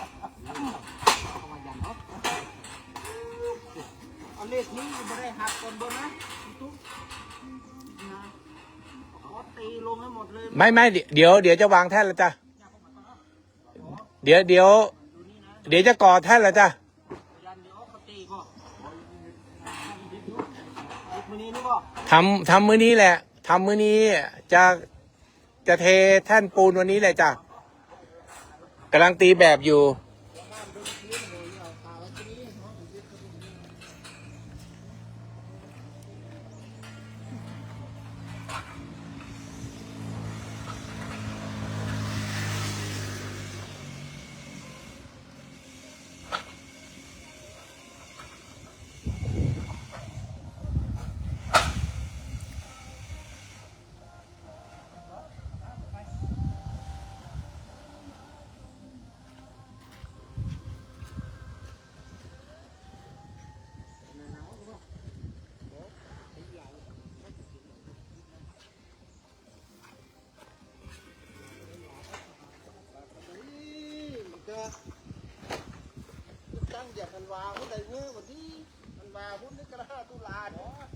ั นี้ไม่ได้หักก่อนบนนะตุ๊กนะขอตีลงให้หมดเลยไม่ไม่เดี๋ยวเดี๋ยวจะวางแท่นแล้วจ้ะเดี๋ยวเดี๋ยว เดี๋ยวจะก่อแท่นแล้วจ้ะทำทำมื้อนี้แหละทำมื้อนี้จะจะเทแท่นปูนวันนี้เลยจ้ะกำลังตีแบบอยู่ ว่ากันวาผู้ใดเมื่อวันที่มันว่าขุนนี้กระห้าตุลาเนาะ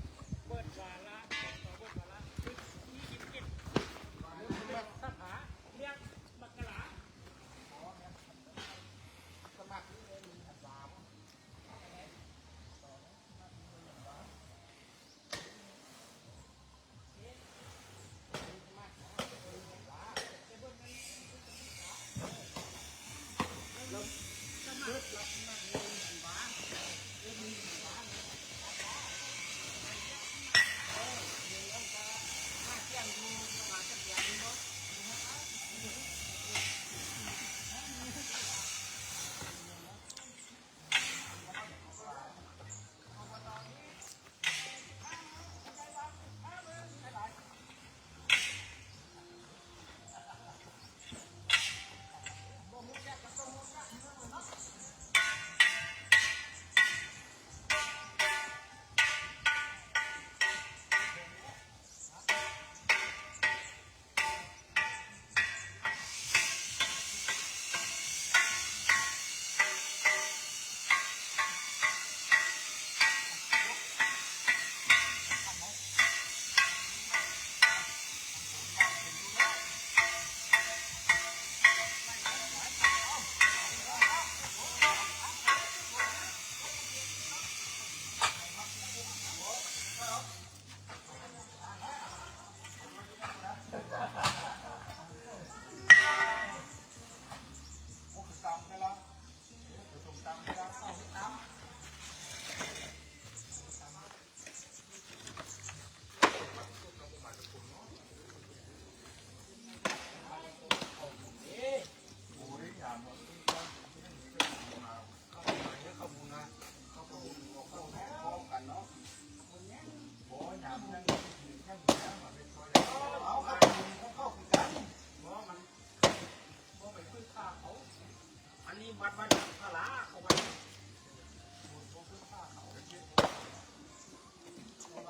อันนี้บัตรบัตรพลาเขาไป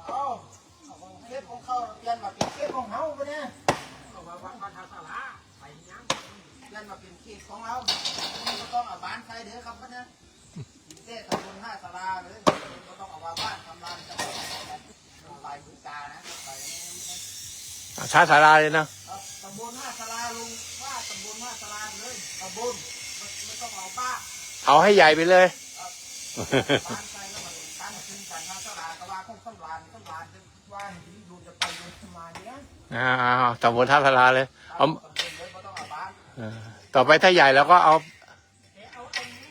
เอาเทปของเขาเปลี่ยนมาเป็นเทปของเขาไปเนี่ยเขาว่าบัตรบัตรพลาไปยังเปลี่ยนมาเป็นเขตของเราก็ต้องเอาบ้านใครเด้อครับก็เนี่ยเทศตำบลห้าสลาเลยก็ต้องเอาบ้านทำลานจะไปไปบึงกานะไปช้าสาราเลยนะตำบลห้าสลาลุงว่าตำบลห้าสลาเลยตำบลไม่ไม่ต้องเอาป้า เอาให้ใหญ่ไปเลยบ้านใครแล้วมันตั้งขึ้นกันห้าสลากว่าคงต้องลานต้องลานจะว่าหินดูจะไปดูมาเนี้ยอ่าตำบลท่าสาราเลยเอาตำบลเลยก็ต้องเอาบ้านเออต่อไปถ้าใหญ่แล้วก็เอาเดี๋ยวเอาตรงนี้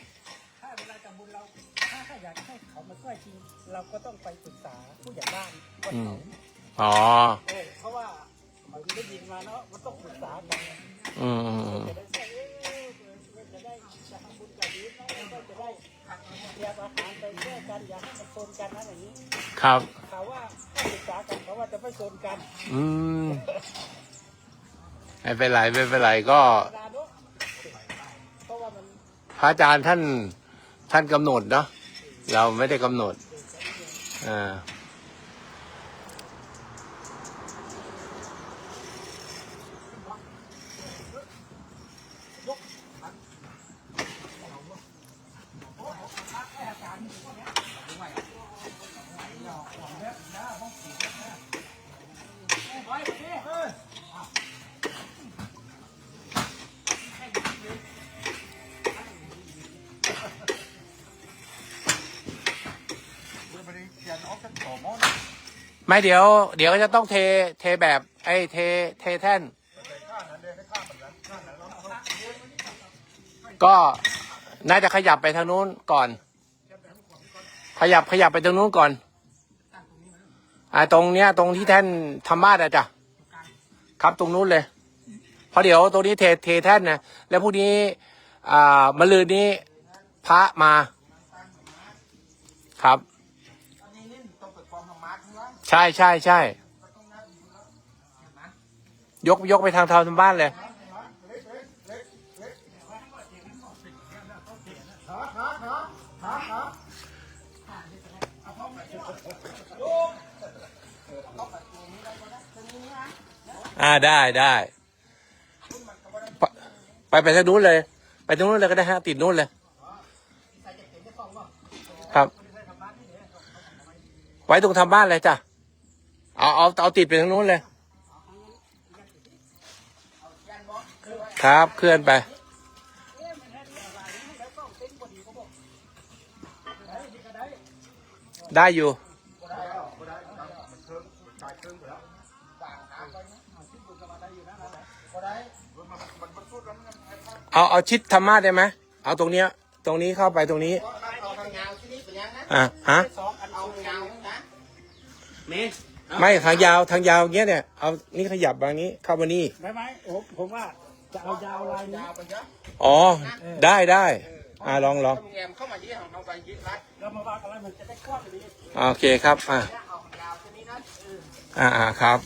ถ้าเวลาทำบุญเราถ้าถ้าอยากให้เขามาช่วยจริงเราก็ต้องไปปรึกษาผู้ใหญ่บ้านว่าอืมเขาอ๋อเออเพราะว่าผมได้ยินมาเนาะมันต้องปรึกษากันอืม ได้เตรียมอาหารไปแช่กันอย่าให้มันโซนกันนะอย่างนี้ครับ เขาว่าถ้าศึกษากันเขาว่าจะไม่โซนกันอืมไม่เป็นไรไม่เป็นไรก็เวลาเนอะเพราะว่ามันพระอาจารย์ท่านท่านกำหนดเนาะเราไม่ได้กำหนดอ่า ไม่เดี๋ยว เดี๋ยวก็จะต้องเทเทแบบไอ้เทเทแท่น ก็น่าจะขยับไปทางนู้นก่อน ขยับขยับไปทางนู้นก่อนอ่าตรงเนี้ย ตรงที่แท่นธรรมาสอะจ้ะครับตรงนู้นเลยเพราะเดี๋ยวตรงนี้เทเทแท่นนะแล้วพรุ่งนี้ อ่ามะรืนนี้พระมา ครับ ใช่ใช่ใช่ยกยกไปทางทางบ้านเลย อ่าได้ได้ไปไปไปทางนู้นเลย ไปทางนู้นเลยก็ได้ฮะติดนู้นเลย ครับ ไว้ตรงทำบ้านเลยจ้ะ เอาเอาเอาติดไปทางนู้นเลย ครับเคลื่อนไป ได้อยู่เอาเอาชิดธรรมะได้ไหมเอาตรงเนี้ย ตรงนี้เข้าไปตรงนี้เอาทางยาวที่นี่เป็นยังนะอะฮะสองอันเอายาวนะ ไม่ทางยาวทางยาวเงี้ยเนี่ยเอานี่ขยับมานี้เข้ามานี่ได้ไหมโอ้ผมว่าจะเอายาวลายนี้ยาวไปเยอะอ๋อ ได้ได้อ่าลองลองต้องแงมเข้ามาที่ของเราไปยึดรัดเรามาว่ากันแล้วมันจะได้กว้างดีโอเคครับอ่าเอายาวที่นี่นะอ่าอ่าครับ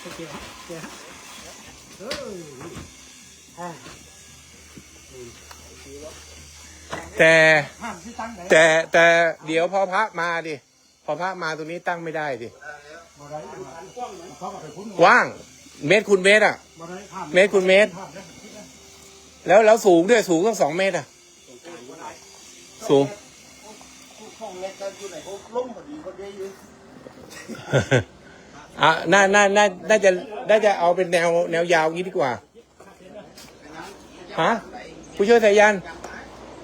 โอเคเดี๋ยวเอออ่า แต่ห้ามที่ตั้งไหนแต่แต่เดี๋ยวพอพระมาดิพอพระมาตรงนี้ตั้งไม่ได้ดิบ่ได้อันกว้างเลยเขาก็ไปคุ้นกว้าง เมตรคูณเมตรอะ บ่ได้ห้ามเมตรคูณเมตร ห้ามได้แล้วแล้วสูงด้วยสูงต้องสองเมตรอะ สูง ห้องเล็กกันอยู่ไหนเขาล้มพอดีคนเดียวอยู่อะน่าน่าน่าน่าจะน่าจะเอาเป็นแนวแนวยาวงี้ดีกว่าฮะผู้ช่วยสายัน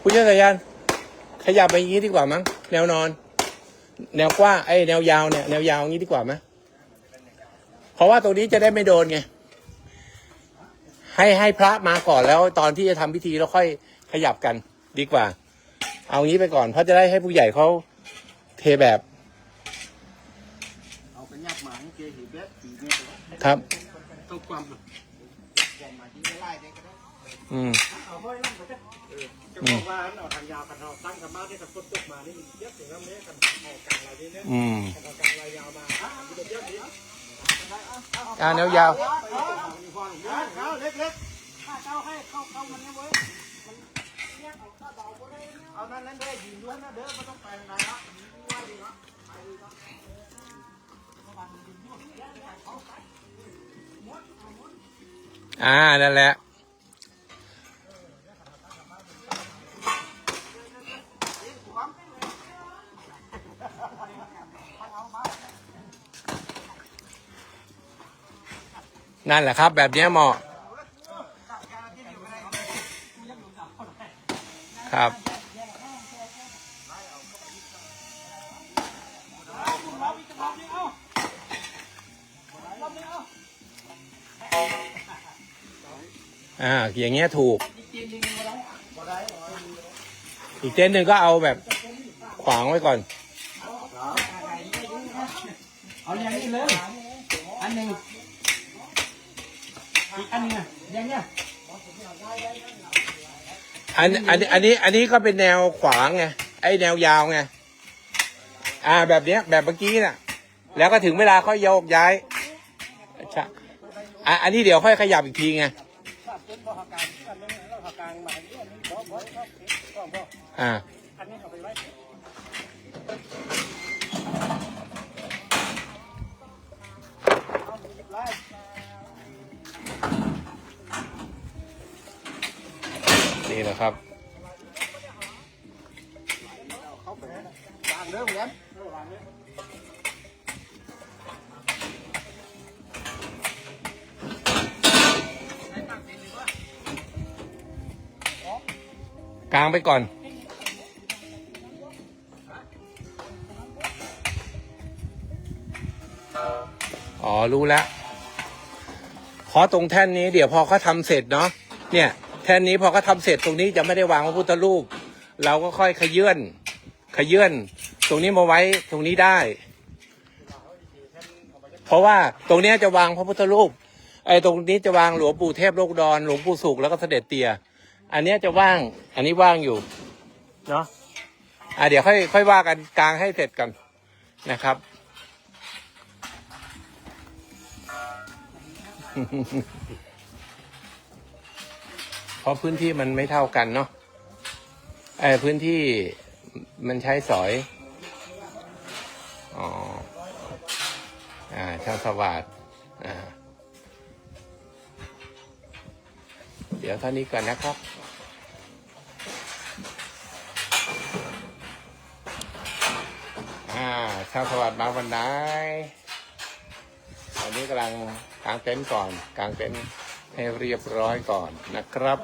ผู้ช่วยสายัน ขยับไปอย่างงี้ดีกว่ามั้ง แนวนอน แนวกว้างไอ้ยแนวยาวเนี่ย แนวยาวงี้ดีกว่าไหมเพราะว่าตรงนี้จะได้ไม่โดนไง ให้ให้พระมาก่อนแล้วตอนที่จะทำพิธีเราค่อยขยับกันดีกว่า เอางี้ไปก่อนเพราะจะได้ให้ผู้ใหญ่เขาเทแบบเอาไปยับหมาให้เกยหีเบ็ดสีเมตรครับ ต้องความ ความมาที่ไม่ไล่ได้ก็ได้อืมเอาไว้นั่นก็จะจะบอกว่าเอาทางยาวกันเอาตั้งกันมาที่กันฝนตกมานี่เยอะถึงน้ำเนี้ยกันออกกลางอะไรนี่เนี่ยอืมเอากลางอะไรยาวมาอะมันจะเยอะดีอ่าแนวยาวเอาเล็กถ้าเจ้าให้เข้าเข้ามันนะเว้ยมันเรียกเอาข้าเบาบ่ได้เนี่ยๆเอานั่นนั่นได้ยืนด้วยนะเด้อไม่ต้องไปไหนละอ่านั่นแหละ นั่นแหละครับ แบบนี้เหมาะ ครับ อ่า อย่างเงี้ยถูก อีกเต้นหนึ่งก็เอาแบบขวางไว้ก่อน เอาอย่างนี้เลย อันหนึ่ง อีกอันหนึงอะอย่างเงี้ยอันอันอันนี้อันนี้ก็เป็นแนวขวางไงไอแนวยาวไงอ่าแบบเนี้ย แบบเมื่อกี้น่ะ แล้วก็ถึงเวลาค่อยโยกย้ายใช่อะอันนี้เดี๋ยวค่อยขยับอีกทีไงถ้าเป็นบ่อหากลางอั นนี้เราหากลางมาอันนี้บ่บ่บ่บ่บ่อ่าอันนี้เอาไปไว้เอาไปเรียบร้อยนี่แหละครับวางเด้อเหมือนกลางไปก่อนอ๋อ รู้แล้วเพราะตรงแท่นนี้เดี๋ยวพอเขาทำเสร็จเนาะเนี่ย แทนนี้พอเขาทำเสร็จตรงนี้จะไม่ได้วางพระพุทธรูป เราก็ค่อยขยื่นขยื่นตรงนี้มาไว้ตรงนี้ได้ เพราะว่าตรงนี้จะวางพระพุทธรูปไอ้ตรงนี้จะวางหลวงปู่เทพโลกดอนหลวงปู่สุขแล้วก็เสด็จเตีย อันนี้จะว่าง อันนี้ว่างอยู่เนาะอะเดี๋ยวค่อยค่อยว่ากันกลางให้เสร็จกันนะครับ เพราะพื้นที่มันไม่เท่ากันเนาะไอ้พื้นที่มันใช้สอย อ๋อ อ่าช่างสวัสดอ่า เดี๋ยวเท่านี้ก่อนนะครับอ่าช่างสวัสดมาวันไหนตอนนี้กำลังกางเต็นท์ก่อนกางเต็นท์ ให้เรียบร้อยก่อนนะครับ